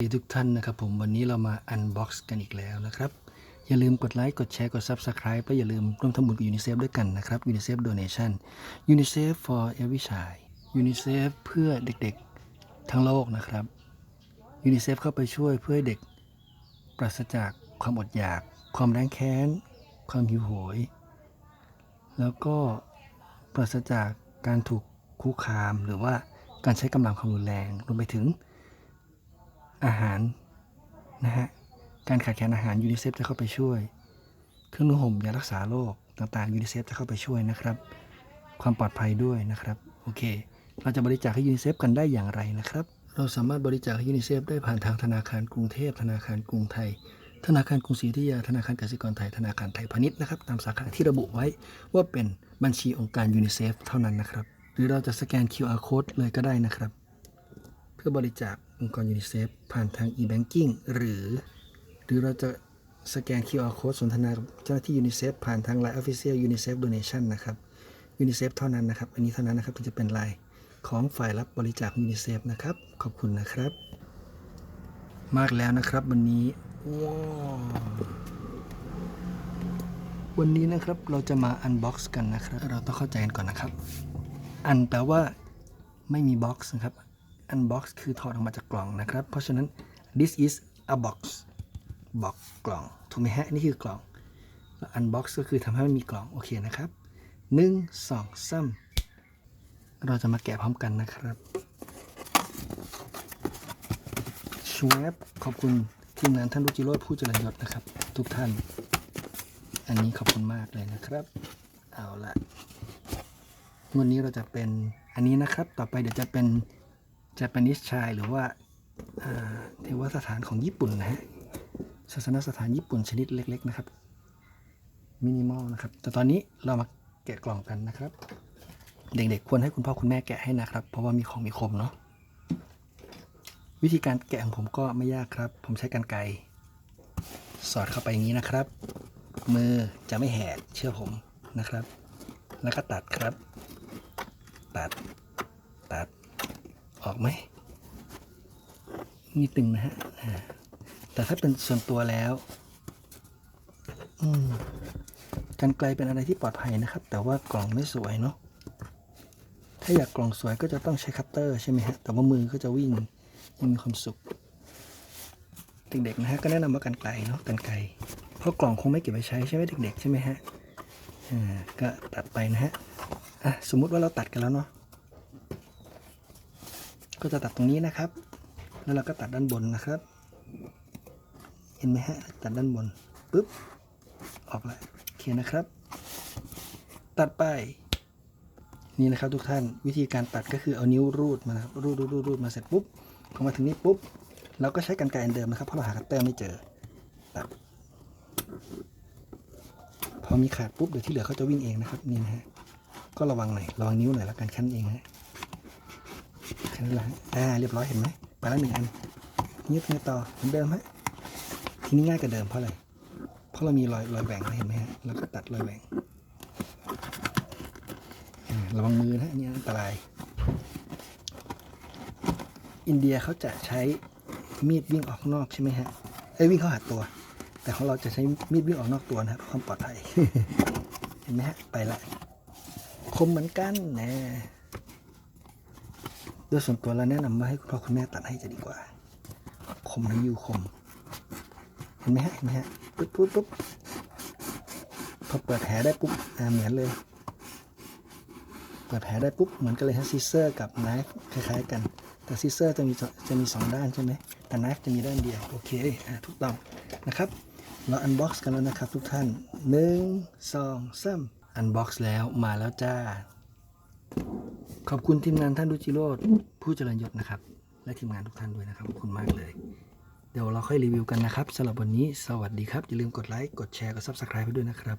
สวัสดีทุกท่านนะครับผมวันนี้เรามาอันบ็อกซ์กันอีกแล้วนะครับ อย่าลืมกดไลค์กดแชร์กด Subscribe และอย่าลืมร่วมทำบุญกับยูนิเซฟด้วยกันนะครับ UNICEF Donation UNICEF for every child UNICEF เพื่อเด็กๆทั้งโลกนะครับ UNICEF เข้าไปช่วยเพื่อเด็กปราศจากความอดอยาก ความแรงแค้น ความหิวโหย แล้วก็ปราศจากการถูกคุกคามหรือว่าการใช้กำลังความรุนแรงรวมไปถึง อาหารนะฮะการขาดแคลนอาหารยูนิเซฟจะเข้าไปช่วย เครื่องนุ่งห่มยารักษาโรคต่างๆยูนิเซฟจะเข้าไปช่วยนะครับ ความปลอดภัยด้วยนะครับโอเค เราจะบริจาคให้ยูนิเซฟกันได้อย่างไรนะครับ เราสามารถบริจาคให้ยูนิเซฟได้ผ่านทางธนาคารกรุงเทพธนาคารกรุงไทย ธนาคารกรุงศรีอยุธยาธนาคารกสิกรไทยธนาคารไทยพาณิชย์นะครับตามสาขาที่ระบุไว้ว่าเป็นบัญชีองค์การยูนิเซฟเท่านั้นนะครับ หรือเราจะสแกน QR code เลยก็ได้นะครับ เพื่อบริจาค องค์กรยูนิเซฟผ่านทาง e-banking หรือ หรือเราจะสแกน QR code สนทนากับเจ้าหน้าที่ยูนิเซฟผ่านทาง Line Official UNICEF Donation นะครับยูนิเซฟเท่านั้นนะครับ อันนี้เท่านั้นนะครับที่จะเป็นไลน์ของฝ่ายรับบริจาคยูนิเซฟนะครับ ขอบคุณนะครับ มากแล้วนะครับวันนี้ว้าววันนี้นะครับเราจะมาอันบ็อกซ์กันนะครับ เราต้องเข้าใจกันก่อนนะครับ อันแปลว่าไม่มีบ็อกซ์นะครับ อันบ็อกซ์คือถอดออกมาจากกล่องนะครับ เพราะฉะนั้น this is a box บอกกล่อง ถูกไหมฮะ นี่คือกล่องแล้วอันบ็อกซ์ก็คือทำให้มันมีกล่อง โอเคนะครับหนึ่งสองสามเราจะมาแกะพร้อมกันนะครับชวบขอบคุณทีมงานท่านรุจิโรธผู้เจริญยศนะครับ ทุกท่าน อันนี้ขอบคุณมากเลยนะครับ เอาละวันนี้เราจะเป็นอันนี้นะครับ ต่อไปเดี๋ยวจะเป็น Japanese ชายหรือว่าเทวสถานของญี่ปุ่นนะฮะศาสนสถานญี่ปุ่นชนิดเล็ก ๆ นะครับ มินิมอลนะครับ แต่ตอนนี้เรามาแกะกล่องกันนะครับ เด็กๆ ควรให้คุณพ่อคุณแม่แกะให้นะครับ เพราะว่ามีของมีคมเนาะ วิธีการแกะของผมก็ไม่ยากครับ ผมใช้กรรไกรสอดเข้าไปอย่างนี้นะครับ มือจะไม่แหกเชื่อผมนะครับ แล้วก็ตัดครับ ตัด ออกไหมนี่ตึงนะฮะแต่ถ้าเป็นส่วนตัวแล้วอืมกันไกลเป็นอะไรที่ปลอดภัยนะครับ แต่ว่ากล่องไม่สวยเนาะถ้าอยากกล่องสวยก็จะต้องใช้คัตเตอร์ใช่ไหมฮะแต่ว่ามือก็จะวิ่งยังมีความสุขเด็กๆนะฮะก็แนะนำว่ากันไกลเนาะกันไกลเพราะกล่องคงไม่เก็บไว้ใช้ใช่ไหมเด็กๆใช่ไหมฮะอ่าก็ตัดไปนะฮะอะสมมุติว่าเราตัดกันแล้วเนาะ ก็จะตัดตรงนี้นะครับ แล้วเราก็ตัดด้านบนนะครับ เห็นไหมฮะ ตัดด้านบนปุ๊บ ออกแล้วโอเคนะครับ ตัดไป นี่นะครับทุกท่าน วิธีการตัดก็คือเอานิ้วรูดมานะครับ รูดรูดรูดรูดมาเสร็จปุ๊บ พอมาถึงนี้ปุ๊บ เราก็ใช้กันไกรอันเดิมนะครับ เพราะเราหาคัตเตอร์ไม่เจอ ตัด พอมีขาดปุ๊บ เดี๋ยวที่เหลือเขาจะวิ่งเองนะครับ นี่นะฮะ ก็ระวังหน่อย ระวังนิ้วหน่อยแล้วกันแค่นั้นเองฮะ แค่นั้นแหละฮะอ่าเรียบร้อยเห็นไหมไปแล้วหนึ่งอันยึดไงต่อเหมือนเดิมฮะทีนี้ง่ายกว่าเดิมเพราะอะไรเพราะเรามีรอยรอยแหว่งเห็นไหมฮะแล้วก็ตัดรอยแหว่งระวังมือนะฮะอันนี่อันตราย อินเดียเขาจะใช้มีดวิ่งออกนอกใช่ไหมฮะเอ้วิ่งเข้าหาตัว แต่ของเราจะใช้มีดวิ่งออกนอกตัวนะครับความปลอดภัยเห็นไหมฮะไปละคมเหมือนกันนะ โดยส่วนตัวเราแนะนำว่าให้คุณพ่อคุณแม่ตัดให้จะดีกว่า คมนยูคม เห็นไหมฮะเห็นไหมฮะปุ๊บปุ๊บปุ๊บพอเปิดแผลได้ปุ๊บเหมือนเลย เปิดแผลได้ปุ๊บเหมือนกันเลยฮะซีเซอร์กับไนฟ์คล้ายๆกัน แต่ซีเซอร์จะมีจะมีสองด้านใช่ไหมแต่ไนฟ์จะมีด้านเดียวโอเคถูกต้องนะครับเราอันบ็อกซ์กันแล้วนะครับทุกท่านหนึ่งสองสามอันบ็อกซ์แล้วมาแล้วจ้า ขอบคุณทีมงานท่านดุจิโร่ผู้เจริญยศนะครับ และทีมงานทุกท่านด้วยนะครับขอบคุณมากเลย เดี๋ยวเราค่อยรีวิวกันนะครับสำหรับวันนี้สวัสดีครับ อย่าลืมกดไลค์กดแชร์กด Subscribe ไปด้วยนะครับ